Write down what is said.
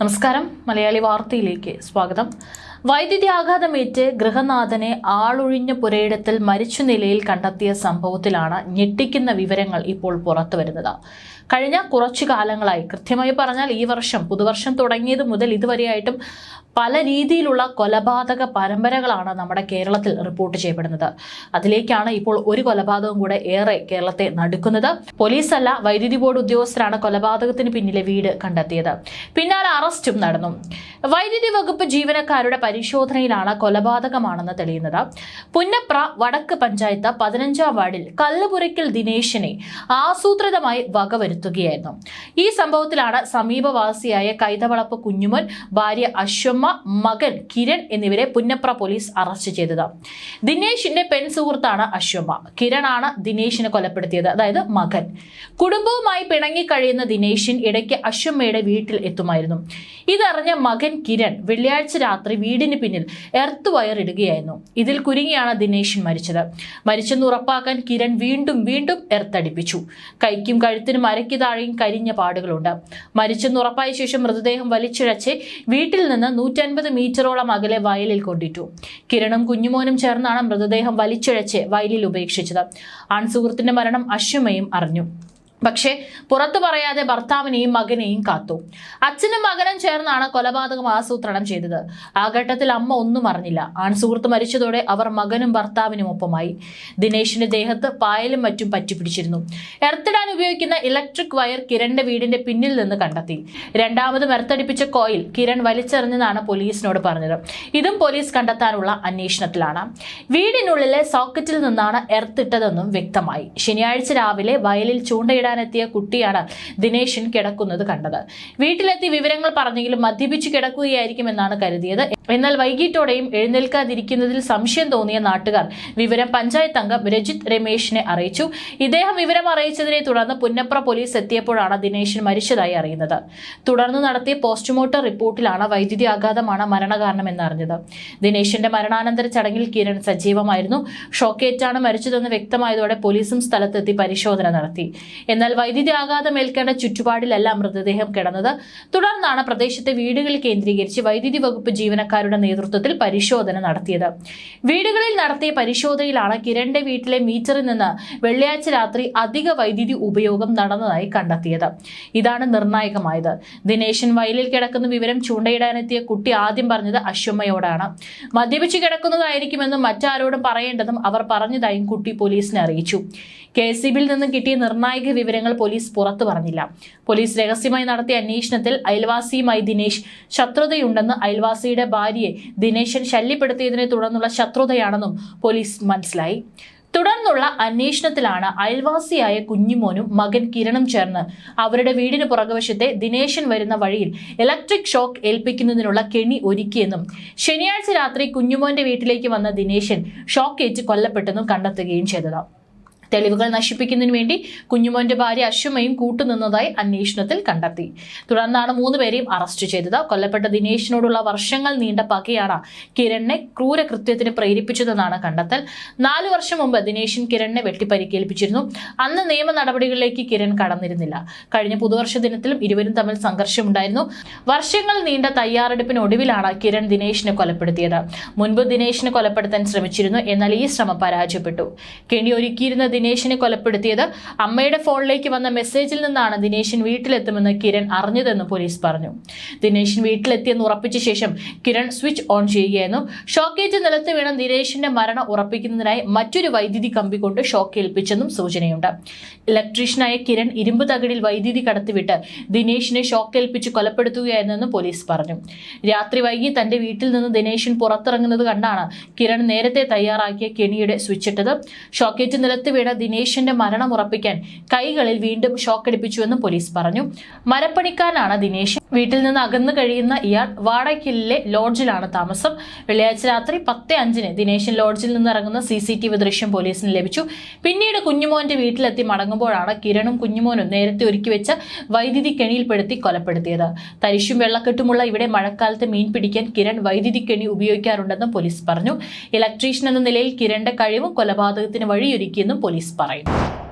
നമസ്കാരം. മലയാളി വാർത്തയിലേക്ക് സ്വാഗതം. വൈദ്യുതി ആഘാതമേറ്റ് ഗൃഹനാഥനെ ആളൊഴിഞ്ഞ പുരയിടത്തിൽ മരിച്ച നിലയിൽ കണ്ടെത്തിയ സംഭവത്തിലാണ് ഞെട്ടിക്കുന്ന വിവരങ്ങൾ ഇപ്പോൾ പുറത്തു വരുന്നത്. കഴിഞ്ഞ കുറച്ചു കാലങ്ങളായി കൃത്യമായി പറഞ്ഞാൽ ഈ വർഷം പുതുവർഷം തുടങ്ങിയത് മുതൽ ഇതുവരെയായിട്ടും പല രീതിയിലുള്ള കൊലപാതക പരമ്പരകളാണ് നമ്മുടെ കേരളത്തിൽ റിപ്പോർട്ട് ചെയ്യപ്പെടുന്നത്. അതിലേക്കാണ് ഇപ്പോൾ ഒരു കൊലപാതകം കൂടെ ഏറെ കേരളത്തെ നടുക്കുന്നത്. പോലീസല്ല വൈദ്യുതി ബോർഡ് ഉദ്യോഗസ്ഥരാണ് കൊലപാതകത്തിന് പിന്നിലെ വീട് കണ്ടെത്തിയത്. പിന്നാലെ അറസ്റ്റും നടന്നു. വൈദ്യുതി വകുപ്പ് ജീവനക്കാരുടെ പരിശോധനയിലാണ് കൊലപാതകമാണെന്ന് തെളിയുന്നത്. പുന്നപ്ര വടക്ക് പഞ്ചായത്ത് പതിനഞ്ചാം വാർഡിൽ കല്ലുപുരയ്ക്കൽ ദിനേശിനെ ആസൂത്രിതമായി വകവരുത്തുകയായിരുന്നു. ഈ സംഭവത്തിലാണ് സമീപവാസിയായ കൈതവളപ്പ് കുഞ്ഞുമോൻ ഭാര്യ അശ്വമ്മ മകൻ കിരൺ എന്നിവരെ പുന്നപ്ര പോലീസ് അറസ്റ്റ് ചെയ്തത്. ദിനേശിന്റെ പെൺ സുഹൃത്താണ് അശ്വമ്മ. കിരണാണ് ദിനേശിനെ കൊലപ്പെടുത്തിയത് അതായത് മകൻ. കുടുംബവുമായി പിണങ്ങി കഴിയുന്ന ദിനേശിൻ ഇടയ്ക്ക് അശ്വമ്മയുടെ വീട്ടിൽ എത്തുമായിരുന്നു. ഇതറിഞ്ഞ മകൻ കിരൺ വെള്ളിയാഴ്ച രാത്രി വീടിന് പിന്നിൽ എർത്ത് വയർ ഇടുകയായിരുന്നു ഇതിൽ കുരുങ്ങിയാണ് ദിനേശൻ മരിച്ചത്. മരിച്ചെന്ന് ഉറപ്പാക്കാൻ കിരൺ വീണ്ടും വീണ്ടും എർത്തടിപ്പിച്ചു. കൈക്കും കഴുത്തിനും അരയ്ക്ക് താഴെയും കരിഞ്ഞ പാടുകളുണ്ട്. മരിച്ചെന്ന് ഉറപ്പായ ശേഷം മൃതദേഹം വലിച്ചിഴച്ച് വീട്ടിൽ നിന്ന് നൂറ്റൻപത് മീറ്ററോളം അകലെ വയലിൽ കൊണ്ടിട്ടു. കിരണും കുഞ്ഞുമോനും ചേർന്നാണ് മൃതദേഹം വലിച്ചിഴച്ച് വയലിൽ ഉപേക്ഷിച്ചത്. ആൺസുഹൃത്തിന്റെ മരണം അശ്വമയും അറിഞ്ഞു. പക്ഷേ പുറത്തു പറയാതെ ഭർത്താവിനെയും മകനെയും കാത്തു. അച്ഛനും മകനും ചേർന്നാണ് കൊലപാതകം ആസൂത്രണം ചെയ്തത്. ആ ഘട്ടത്തിൽ അമ്മ ഒന്നും അറിഞ്ഞില്ല. ആൺസുഹൃത്ത് മരിച്ചതോടെ അവർ മകനും ഭർത്താവിനും ഒപ്പമായി. ദിനേശിന്റെ ദേഹത്ത് പായലും മറ്റും പറ്റിപ്പിടിച്ചിരുന്നു. എർത്തിടാൻ ഉപയോഗിക്കുന്ന ഇലക്ട്രിക് വയർ കിരണിന്റെ വീടിന്റെ പിന്നിൽ നിന്ന് കണ്ടെത്തി. രണ്ടാമതും എർത്തടിപ്പിച്ച കോയിൽ കിരൺ വലിച്ചെറിഞ്ഞതാണ് പോലീസിനോട് പറഞ്ഞത്. ഇതും പോലീസ് കണ്ടെത്താനുള്ള അന്വേഷണത്തിലാണ്. വീടിനുള്ളിലെ സോക്കറ്റിൽ നിന്നാണ് എർത്തിട്ടതെന്നും വ്യക്തമായി. ശനിയാഴ്ച രാവിലെ വയലിൽ ചൂണ്ടയിടാനെത്തിയ കുട്ടിയാണ് ദിനേശൻ കിടക്കുന്നത് കണ്ടത്. വീട്ടിലെത്തി വിവരങ്ങൾ പറഞ്ഞെങ്കിലും മദ്യപിച്ച് കിടക്കുകയായിരിക്കുമെന്നാണ് കരുതിയത്. എന്നാൽ വൈകിട്ടോടെയും എഴുന്നേൽക്കാതിരിക്കുന്നതിൽ സംശയം തോന്നിയ നാട്ടുകാർ വിവരം പഞ്ചായത്ത് അംഗം രജിത് രമേശിനെ അറിയിച്ചു. ഇദ്ദേഹം വിവരം അറിയിച്ചതിനെ തുടർന്ന് പുന്നപ്ര പോലീസ് എത്തിയപ്പോഴാണ് ദിനേശൻ മരിച്ചതായി അറിയുന്നത്. തുടർന്ന് നടത്തിയ പോസ്റ്റ്മോർട്ടം റിപ്പോർട്ടിലാണ് വൈദ്യുതി ആഘാതമാണ് മരണകാരണമെന്ന് അറിഞ്ഞത് ദിനേശിന്റെ മരണാനന്തര ചടങ്ങിൽ കിരൺ സജീവമായിരുന്നു. ഷോക്കേറ്റാണ് മരിച്ചതെന്ന് വ്യക്തമായതോടെ പോലീസും സ്ഥലത്തെത്തി പരിശോധന നടത്തി. എന്നാൽ വൈദ്യുതി ആഘാതം ഏൽക്കേണ്ട ചുറ്റുപാടിലല്ല മൃതദേഹം കിടന്നത്. തുടർന്നാണ് പ്രദേശത്തെ വീടുകൾ കേന്ദ്രീകരിച്ച് വൈദ്യുതി വകുപ്പ് ജീവനക്കാരുടെ നേതൃത്വത്തിൽ പരിശോധന നടത്തിയത്. വീടുകളിൽ നടത്തിയ പരിശോധനയിലാണ് കിരണിന്റെ വീട്ടിലെ മീറ്ററിൽ നിന്ന് വെള്ളിയാഴ്ച രാത്രി അധിക വൈദ്യുതി ഉപയോഗം നടന്നതായി കണ്ടെത്തിയത്. ഇതാണ് നിർണായകമായത്. ദിനേശൻ വയലിൽ കിടക്കുന്ന വിവരം ചൂണ്ടയിടാനെത്തിയ കുട്ടി ആദ്യം പറഞ്ഞത് അശ്വമ്മയോടാണ്. മദ്യപിച്ച് കിടക്കുന്നതായിരിക്കുമെന്നും മറ്റാരോടും പറയേണ്ടതും അവർ പറഞ്ഞതായും കുട്ടി പോലീസിനെ അറിയിച്ചു. കെ നിന്നും കിട്ടിയ നിർണായക വിവരങ്ങൾ പോലീസ് പുറത്തു പറഞ്ഞില്ല. പോലീസ് രഹസ്യമായി നടത്തിയ അന്വേഷണത്തിൽ അയൽവാസിയുമായി ദിനേശ് ശത്രുതയുണ്ടെന്ന് അയൽവാസിയുടെ ഭാര്യയെ ദിനേശൻ ശല്യപ്പെടുത്തിയതിനെ തുടർന്നുള്ള ശത്രുതയാണെന്നും പോലീസ് മനസ്സിലായി. തുടർന്നുള്ള അന്വേഷണത്തിലാണ് അയൽവാസിയായ കുഞ്ഞുമോനും മകൻ കിരണും ചേർന്ന് അവരുടെ വീടിന് പുറകുവശത്തെ ദിനേശൻ വരുന്ന വഴിയിൽ ഇലക്ട്രിക് ഷോക്ക് ഏൽപ്പിക്കുന്നതിനുള്ള കെണി ഒരുക്കിയെന്നും ശനിയാഴ്ച രാത്രി കുഞ്ഞുമോന്റെ വീട്ടിലേക്ക് വന്ന ദിനേശൻ ഷോക്കേറ്റ് കൊല്ലപ്പെട്ടെന്നും കണ്ടെത്തുകയും ചെയ്തതാണ് തെളിവുകൾ നശിപ്പിക്കുന്നതിന് വേണ്ടി കുഞ്ഞുമോന്റെ ഭാര്യ അശ്വമയും കൂട്ടുനിന്നതായി അന്വേഷണത്തിൽ കണ്ടെത്തി. തുടർന്നാണ് മൂന്നുപേരെയും അറസ്റ്റ് ചെയ്തത്. കൊല്ലപ്പെട്ട ദിനേശിനോടുള്ള വർഷങ്ങൾ നീണ്ട പകയാണ് കിരണിനെ ക്രൂരകൃത്യത്തിന് പ്രേരിപ്പിച്ചതെന്നാണ് കണ്ടെത്തൽ. നാലു വർഷം മുമ്പ് ദിനേശൻ കിരണിനെ വെട്ടിപ്പരിക്കേൽപ്പിച്ചിരുന്നു. അന്ന് നിയമ നടപടികളിലേക്ക് കിരൺ കടന്നിരുന്നില്ല. കഴിഞ്ഞ പുതുവർഷ ദിനത്തിലും ഇരുവരും തമ്മിൽ സംഘർഷമുണ്ടായിരുന്നു. വർഷങ്ങൾ നീണ്ട തയ്യാറെടുപ്പിനൊടുവിലാണ് കിരൺ ദിനേശിനെ കൊലപ്പെടുത്തിയത്. മുൻപ് ദിനേശിനെ കൊലപ്പെടുത്താൻ ശ്രമിച്ചിരുന്നു. എന്നാൽ ഈ ശ്രമം പരാജയപ്പെട്ടു. കെണി ഒരുക്കിയിരുന്ന ദിനേശിനെ കൊലപ്പെടുത്തിയത്. അമ്മയുടെ ഫോണിലേക്ക് വന്ന മെസ്സേജിൽ നിന്നാണ് ദിനേശൻ വീട്ടിലെത്തുമെന്ന് കിരൺ അറിഞ്ഞതെന്ന് പോലീസ് പറഞ്ഞു. ദിനേശൻ വീട്ടിലെത്തിയെന്ന് ഉറപ്പിച്ച ശേഷം കിരൺ സ്വിച്ച് ഓൺ ചെയ്യുകയായിരുന്നു. ഷോക്കേറ്റ് നിലത്ത് വീണ ദിനേശിന്റെ മരണം ഉറപ്പിക്കുന്നതിനായി മറ്റൊരു വൈദ്യുതി കമ്പി കൊണ്ട് ഷോക്ക് ഏൽപ്പിച്ചെന്നും സൂചനയുണ്ട്. ഇലക്ട്രീഷ്യനായ കിരൺ ഇരുമ്പ് തകിടിൽ വൈദ്യുതി കടത്തിവിട്ട് ദിനേശിനെ ഷോക്ക് ഏൽപ്പിച്ച് കൊലപ്പെടുത്തുകയായിരുന്നെന്ന് പോലീസ് പറഞ്ഞു. രാത്രി വൈകി തന്റെ വീട്ടിൽ നിന്ന് ദിനേശൻ പുറത്തിറങ്ങുന്നത് കണ്ടാണ് കിരൺ നേരത്തെ തയ്യാറാക്കിയ കെണിയുടെ സ്വിച്ച് ഇട്ടത്. ഷോക്കേറ്റ് നിലത്ത് ദിനേശിന്റെ മരണം ഉറപ്പിക്കാൻ കൈകളിൽ വീണ്ടും ഷോക്കടിപ്പിച്ചുവെന്ന് പോലീസ് പറഞ്ഞു. മരപ്പണിക്കാരനാണ് ദിനേശ്. വീട്ടിൽ നിന്ന് അകന്നു കഴിയുന്ന ഇയാൾ വാടകയ്ക്കില്ലെ ലോഡ്ജിലാണ് താമസം. വെള്ളിയാഴ്ച രാത്രി പത്ത് അഞ്ചിന് ദിനേശൻ ലോഡ്ജിൽ നിന്ന് ഇറങ്ങുന്ന സി സി ടി വി ദൃശ്യം പോലീസിന് ലഭിച്ചു. പിന്നീട് കുഞ്ഞുമോന്റെ വീട്ടിലെത്തി മടങ്ങുമ്പോഴാണ് കിരണും കുഞ്ഞുമോനും നേരത്തെ ഒരുക്കി വെച്ച വൈദ്യുതി കെണിയിൽപ്പെടുത്തി കൊലപ്പെടുത്തിയത്. തരിശും വെള്ളക്കെട്ടുമുള്ള ഇവിടെ മഴക്കാലത്ത് മീൻ പിടിക്കാൻ കിരൺ വൈദ്യുതി കെണി ഉപയോഗിക്കാറുണ്ടെന്നും പോലീസ് പറഞ്ഞു. ഇലക്ട്രീഷ്യൻ എന്ന നിലയിൽ കിരണിന്റെ കഴിവും കൊലപാതകത്തിന് വഴിയൊരുക്കിയെന്നും പോലീസ് പറയുന്നു.